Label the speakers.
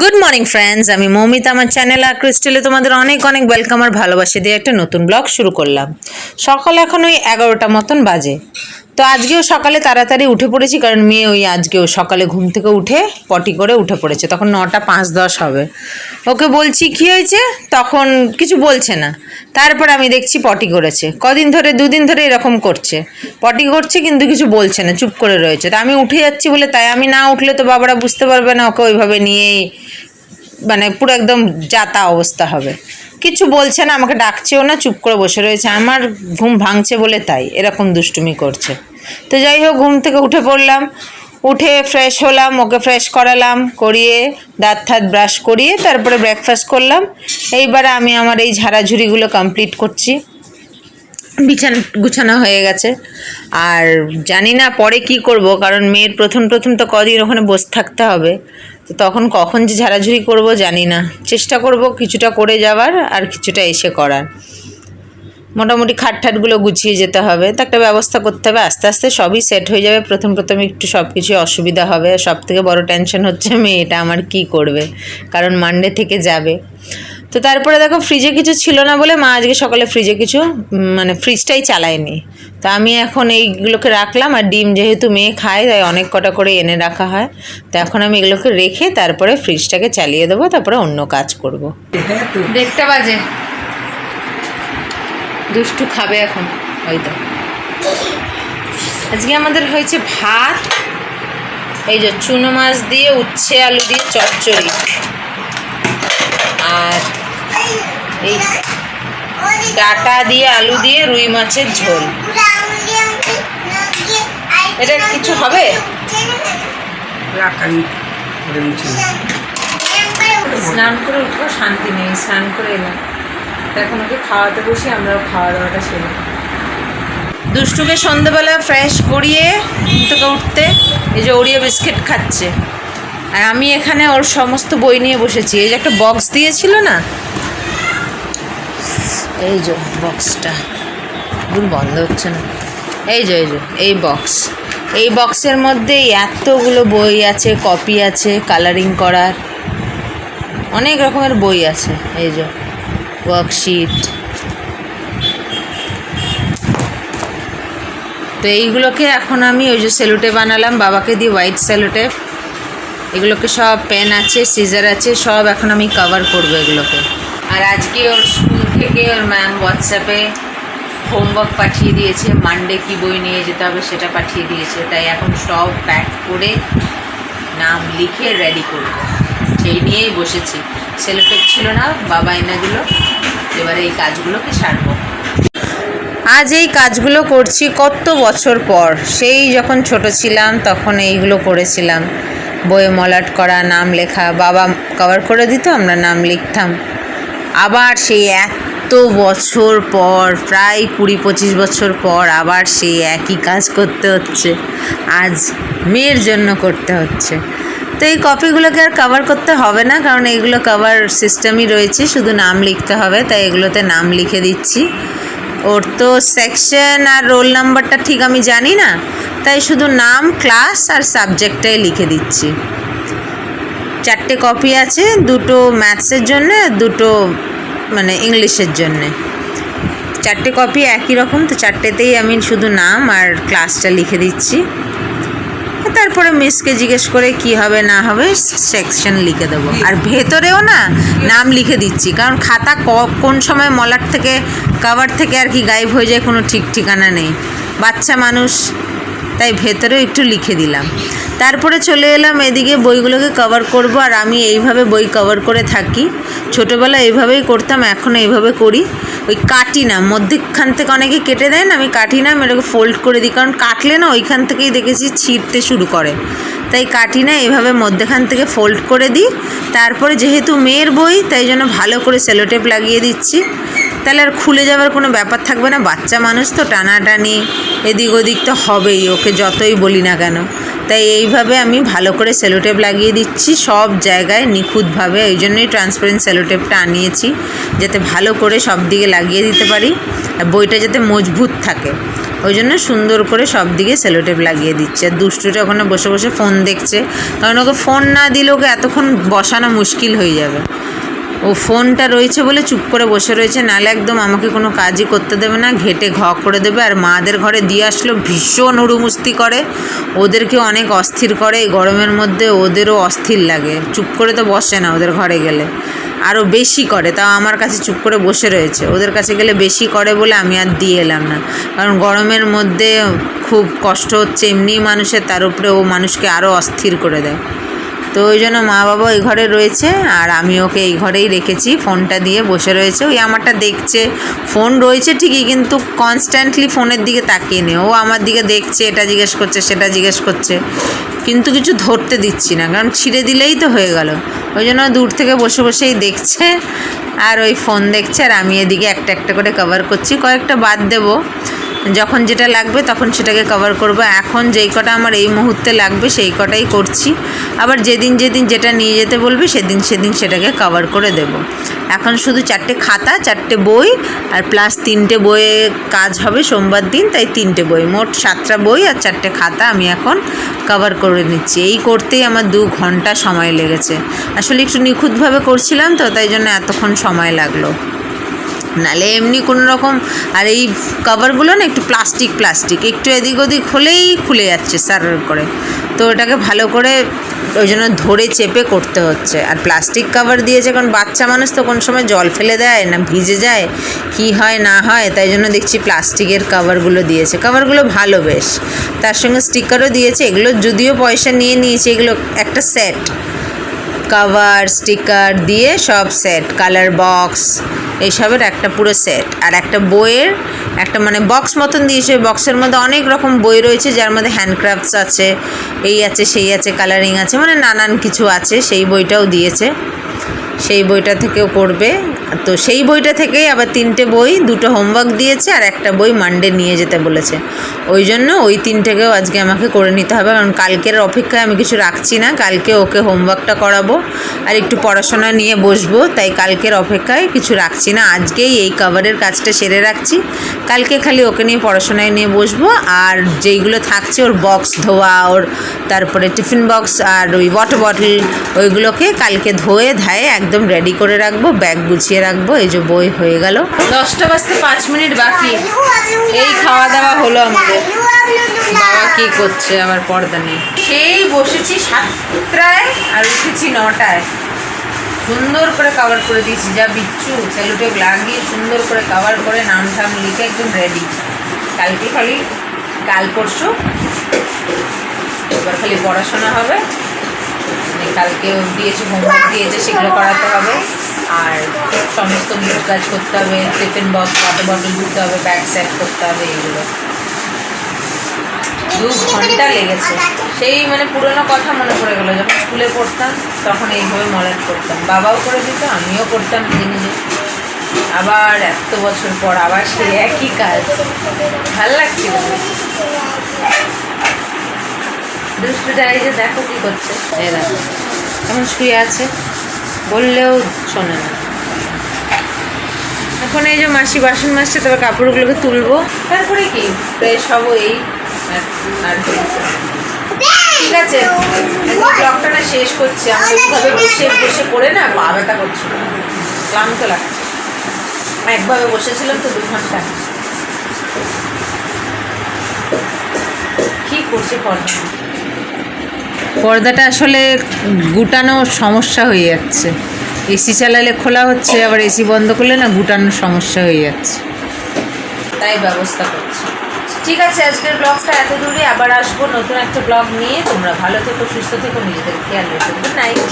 Speaker 1: Good morning friends আমি মৌমিতা। আমার channel আর ক্রিস্টেলে তোমাদের অনেক অনেক ওয়েলকাম আর ভালোবাসি দিয়ে একটা নতুন ব্লগ শুরু করলাম। সকাল এখন ওই এগারোটা মতন বাজে। তো আজকেও সকালে তাড়াতাড়ি উঠে পড়েছি, কারণ মেয়ে ওই আজকেও সকালে ঘুম থেকে উঠে পটি করে উঠে পড়েছে। তখন নটা পাঁচ দশ হবে। ওকে বলছি, কী হয়েছে? তখন কিছু বলছে না। তারপর আমি দেখছি পটি করেছে। কদিন ধরে, দুদিন ধরে এরকম করছে। পটি করছে কিন্তু কিছু বলছে না, চুপ করে রয়েছে। তা আমি উঠে যাচ্ছি বলে, তাই আমি না উঠলে তো বাবারা বুঝতে পারবে না, ওকে ওইভাবে নিয়েই মানে পুরো একদম যাতা অবস্থা হবে। কিছু বলছে না, আমাকে ডাকছেও না, চুপ করে বসে রয়েছে। আমার ঘুম ভাঙছে বলে তাই, এরকম দুষ্টুমি করছে। তো যাই হোক, ঘুম থেকে উঠে পড়লাম, উঠে ফ্রেশ হলাম, ওকে ফ্রেশ করালাম, করিয়ে দাঁত থাত ব্রাশ করিয়ে তারপরে ব্রেকফাস্ট করলাম। এইবারে আমি আমার এই ঝাড়াঝুড়িগুলো কমপ্লিট করছি। বিছানা গুছানো হয়ে গেছে। আর জানি না পরে কি করব, কারণ মেয়ের প্রথম প্রথম তো কদিন ওখানে বসে থাকতে হবে। তো তখন কখন যে ঝাড়াঝুড়ি করব জানি না। চেষ্টা করব কিছুটা করে যাওয়ার আর কিছুটা এসে করার। মোটামুটি খাট ঠাটগুলো গুছিয়ে যেতে হবে। তো একটা ব্যবস্থা করতে হবে। আস্তে আস্তে সবই সেট হয়ে যাবে। প্রথম প্রথম একটু সব কিছু অসুবিধা হবে। সব থেকে বড় টেনশন হচ্ছে মেয়েটা আমার কি করবে? কারণ মানডে থেকে যাবে। তো তারপরে দেখো ফ্রিজে কিছু ছিল না বলে মা আজকে সকালে ফ্রিজে কিছু মানে ফ্রিজটাই চালায়নি। তো আমি এখন এইগুলোকে রাখলাম আর ডিম যেহেতু মেয়ে খায়, তাই অনেক কটা করে এনে রাখা হয়। তো এখন আমি এগুলোকে রেখে তারপরে ফ্রিজটাকে চালিয়ে দেবো, তারপরে অন্য কাজ করব। দেড়টা বাজে। দুষ্টু খাবে এখন, ওই তো। আজকে আমাদের হয়েছে ভাত, এই যে চুনো মাছ দিয়ে, উচ্ছে, আলু দিয়ে, চচ্চড়ি। আর এই ডাটা দিয়ে আলু দিয়ে রুই মাছের ঝোল। এটা কিছু হবে। স্নান করে উঠবো শান্তি নেই স্নান করে এলাম। এখন ওকে খাওয়াতে বসি আমরাও খাওয়া দাওয়াটা সেরে দুষ্টুকে সন্ধেবেলা ফ্রেশ করিয়ে ঘুম থেকে উঠতে এই যে ওরিও বিস্কিট খাচ্ছে। আর আমি এখানে ওর সমস্ত বই নিয়ে বসেছি। এই যে একটা বক্স দিয়েছিল না? এই যে বক্সটা ভুল বন্ধ হচ্ছে না। এই যে এই যে, এই বক্স এই বক্সের মধ্যে এতগুলো বই আছে কপি আছে কালারিং করার। অনেক রকমের বই আছে। এই যে ওয়ার্কশিট তো এইগুলোকে এখন আমি ওই যে সেলোটে বানালাম, বাবাকে দিয়ে হোয়াইট সেলোটেপ এগুলোকে সব পেন আছে সিজার আছে, সব এখন আমি কভার করব এগুলোকে। আর আজকে ওর স্কুল থেকে ওর ম্যাম হোয়াটসঅ্যাপে হোমওয়ার্ক পাঠিয়ে দিয়েছে। মানডে কি বই নিয়ে যেতে হবে সেটা পাঠিয়ে দিয়েছে। তাই এখন সব প্যাক করে নাম লিখে রেডি করব। সেই নিয়েই বসেছি। সেলোটেপ ছিল না, বাবা এনে দিল। এবারে এই কাজগুলোকে সারবো। আজ এই কাজগুলো করছি কত বছর পর। সেই যখন ছোট ছিলাম, তখন এইগুলো করেছিলাম। বইয়ে মলাট করা, নাম লেখা, বাবা কভার করে দিত, আমরা নাম লিখতাম। আবার সেই এত বছর পর, প্রায় কুড়ি পঁচিশ বছর পর আবার সেই একই কাজ করতে হচ্ছে। আজ মেয়ের জন্য করতে হচ্ছে। তো এই কপিগুলোকে আর কভার করতে হবে না, কারণ এগুলো কভার সিস্টেমই রয়েছে, শুধু নাম লিখতে হবে, তাই এগুলোতে নাম লিখে দিচ্ছি। ওর তো সেকশন আর রোল নাম্বারটা ঠিক আমি জানি না, তাই শুধু নাম ক্লাস আর সাবজেক্টটাই লিখে দিচ্ছি। চারটে কপি আছে, দুটো ম্যাথসের জন্য, দুটো মানে ইংলিশের জন্যে। চারটে কপি একই রকম, তো চারটেতেই আমি শুধু নাম আর ক্লাসটা লিখে দিচ্ছি। তারপরে মিসকে জিজ্ঞেস করে কি হবে, না হবে সেকশন লিখে দেবো। আর ভেতরেও না, নাম লিখে দিচ্ছি। কারণ খাতা কোন সময় মলার থেকে কাভার থেকে আর কি গায়েব হয়ে যায়, কোনো ঠিক ঠিকানা নেই। বাচ্চা মানুষ তাই ভেতরেও একটু লিখে দিলাম। তারপরে চলে এলাম এদিকে বইগুলোকে কভার করব আর আমি এইভাবে বই কভার করে থাকি। ছোটোবেলা এইভাবেই করতাম এখন এইভাবে করি। ওই কাটি না মধ্যেখান থেকে অনেকে কেটে দেয় না, আমি কাটি না আমি এটাকে ফোল্ড করে দিই। কারণ কাটলে না ওইখান থেকেই দেখেছি ছিঁড়তে শুরু করে। তাই কাটি না এভাবে মধ্যেখান থেকে ফোল্ড করে দিই। তারপরে যেহেতু মেয়ের বই, তাই জন্য ভালো করে সেলোটেপ লাগিয়ে দিচ্ছি। তাহলে আর খুলে যাওয়ার কোনো ব্যাপার থাকবে না। বাচ্চা মানুষ তো টানাটানি, এদিক ওদিক তো হবেই, ওকে যতই বলি না কেন। তাই এইভাবে আমি ভালো করে সেলোটেপ লাগিয়ে দিচ্ছি, সব জায়গায় নিখুঁতভাবে। ওই জন্যই ট্রান্সপারেন্ট সেলোটেপটা আনিয়েছি, যাতে ভালো করে সব দিকে লাগিয়ে দিতে পারি, আর বইটা যাতে মজবুত থাকে। ওই জন্য সুন্দর করে সব দিকে সেলোটেপ লাগিয়ে দিচ্ছে। আর দুষ্টুটা ওখানে বসে বসে ফোন দেখছে। কারণ ওকে ফোন না দিলে ওকে এতক্ষণ বসানো মুশকিল হয়ে যাবে। ও ফোনটা রয়েছে বলে চুপ করে বসে রয়েছে, নাহলে একদম আমাকে কোনো কাজই করতে দেবে না, ঘেটে ঘ করে দেবে, আর মাদের ঘরে দিয়ে আসলো, ভীষণ হুড়ুমুস্তি করে, ওদেরকে অনেক অস্থির করে, এই গরমের মধ্যে ওদেরও অস্থির লাগে, চুপ করে তো বসে না ওদের ঘরে গেলে, আরও বেশি করে, তাও আমার কাছে চুপ করে বসে রয়েছে, ওদের কাছে গেলে বেশি করে বলে আমি আর দিয়ে এলাম না, কারণ গরমের মধ্যে খুব কষ্ট হচ্ছে এমনি মানুষের, তার উপরে ও মানুষকে আরও অস্থির করে দেয়। তো ওই জন্য মা বাবা ওই ঘরে রয়েছে আর আমি ওকে এই ঘরেই রেখেছি। ফোনটা দিয়ে বসে রয়েছে। ওই আমারটা দেখছে। ফোন রয়েছে ঠিকই কিন্তু কনস্ট্যান্টলি ফোনের দিকে তাকিয়ে নেই। ও আমার দিকে দেখছে, এটা জিজ্ঞেস করছে, সেটা জিজ্ঞেস করছে। কিন্তু কিছু ধরতে দিচ্ছি না, কারণ ছিঁড়ে দিলেই তো হয়ে গেল। ওই জন্য দূর থেকে বসে বসেই দেখছে আর ওই ফোন দেখছে আর আমি এদিকে একটা একটা করে কভার করছি। কয়েকটা বাদ দেবো। যখন যেটা লাগবে তখন সেটাকে কভার করব। এখন যেই কটা আমার এই মুহূর্তে লাগবে সেই কটাই করছি। আবার যেদিন যেদিন যেটা নিয়ে যেতে বলবে সেদিন সেদিন সেটাকে কভার করে দেব। এখন শুধু চারটে খাতা, চারটে বই আর প্লাস তিনটে বইয়ে কাজ হবে সোমবার দিন, তাই তিনটে বই। মোট সাতটা বই আর চারটে খাতা আমি এখন কভার করে নিচ্ছি। এই করতেই আমার দু ঘণ্টা সময় লেগেছে। আসলে একটু নিখুঁতভাবে করছিলাম তো, তাই জন্য এতক্ষণ সময় লাগল। নালে এমনি কোনো রকম আর এই কভারগুলো না একটু প্লাস্টিক প্লাস্টিক একটু এদিক ওদিক হলেই খুলে যাচ্ছে সার করে। তো ওটাকে ভালো করে ওই জন্য ধরে চেপে করতে হচ্ছে। আর প্লাস্টিক কভার দিয়েছে, কারণ বাচ্চা মানুষ তো কোন সময় জল ফেলে দেয় না, ভিজে যায়, কি হয় না হয়, তাই জন্য দেখছি প্লাস্টিকের কভারগুলো দিয়েছে। কভারগুলো ভালো বেশ। তার সঙ্গে স্টিকারও দিয়েছে, এগুলো যদিও পয়সা নিয়ে নিয়েছে, এগুলো একটা সেট কভার স্টিকার দিয়ে সব সেট কালার বক্স এইসবের একটা পুরো সেট আর একটা বইয়ের, একটা মানে বক্স মতন দিয়েছে বক্সের মধ্যে অনেক রকম বই রয়েছে, যার মধ্যে হ্যান্ডক্রাফটস আছে, এই আছে, সেই আছে কালারিং আছে মানে নানান কিছু আছে, সেই বইটাও দিয়েছে। সেই বইটা থেকেও করবে। তো সেই বইটা থেকেই আবার তিনটে বই, দুটো হোমওয়ার্ক দিয়েছে আর একটা বই মানডে নিয়ে যেতে বলেছে। ওই জন্য ওই তিনটেকেও আজকে আমাকে করে নিতে হবে, কারণ কালকের অপেক্ষায় আমি কিছু রাখছি না। কালকে ওকে হোমওয়ার্কটা করাবো আর একটু পড়াশোনা নিয়ে বসবো, তাই কালকের অপেক্ষায় কিছু রাখছি না। আজকেই এই কভারের কাজটা সেরে রাখছি। কালকে খালি ওকে নিয়ে পড়াশোনায় নিয়ে বসবো আর যেইগুলো থাকছে, ওর বক্স ধোয়া, ওর তারপরে টিফিন বক্স আর ওই ওয়াটার বটল ওইগুলোকে কালকে ধোয়ে ধায়ে একদম রেডি করে রাখব ব্যাগ গুছিয়ে রাখব, এই যে বই হয়ে গেল। দশটা বাজতে পাঁচ মিনিট বাকি। এই খাওয়া দাওয়া হলো আমাদের। বাবা কি করছে আবার পর্দা নেই সেই বসেছি সাতটায় আর উঠেছি নটায়। সুন্দর করে কাভার করে দিয়েছি। যা বিচ্ছু সেলুটেপ লাগিয়ে সুন্দর করে কাভার করে নাম ঠাম লিখে একদম রেডি কালকে খালি, কাল পরশু, এবার খালি পড়াশোনা হবে। মানে কালকে দিয়েছে হোমওয়ার্ক দিয়েছে, সেগুলো করাতে হবে। আর সমস্ত কাজ করতে হবে, টিফিন বক্স ওয়াটার বটল দিতে হবে ব্যাগ সেট করতে হবে, এইগুলো। দু ঘণ্টা লেগেছে। সেই মানে পুরোনো কথা মনে পড়ে গেলো, যখন স্কুলে পড়তাম, তখন এইভাবে মলাট করতাম। বাবাও করে দিত, আমিও করতাম নিজে আবার এত বছর পর আবার সেই একই কাজ। ভালো লাগছিল। দুষ্টুটা এই যে দেখো কি করছে। এরা এখন শুয়ে আছে? বললেও শোনে না। এখন এই যে মাসি বাসন মাসছে তবে কাপড়গুলোকে তুলবো। তারপরে কি? ফ্রেশ হব এই ঠিক আছে? ব্লগটা না শেষ করছি। আমার বসে বসে করে না পা ব্যথা করছিল। ক্লান্ত লাগছে। একভাবে বসেছিলাম তো দু ঘণ্টা। কি করছে পর্দা পর্দাটা আসলে গুটানো সমস্যা হয়ে যাচ্ছে। এসি চালালে খোলা হচ্ছে, আবার এসি বন্ধ করলে না গুটানোর সমস্যা হয়ে যাচ্ছে। তাই ব্যবস্থা করছি। ঠিক আছে, আজকের ব্লগটা এত দূরে আবার আসব নতুন একটা ব্লগ নিয়ে। তোমরা ভালো থেকো, সুস্থ থেকো, নিজেদের খেয়াল রেখো। Good night.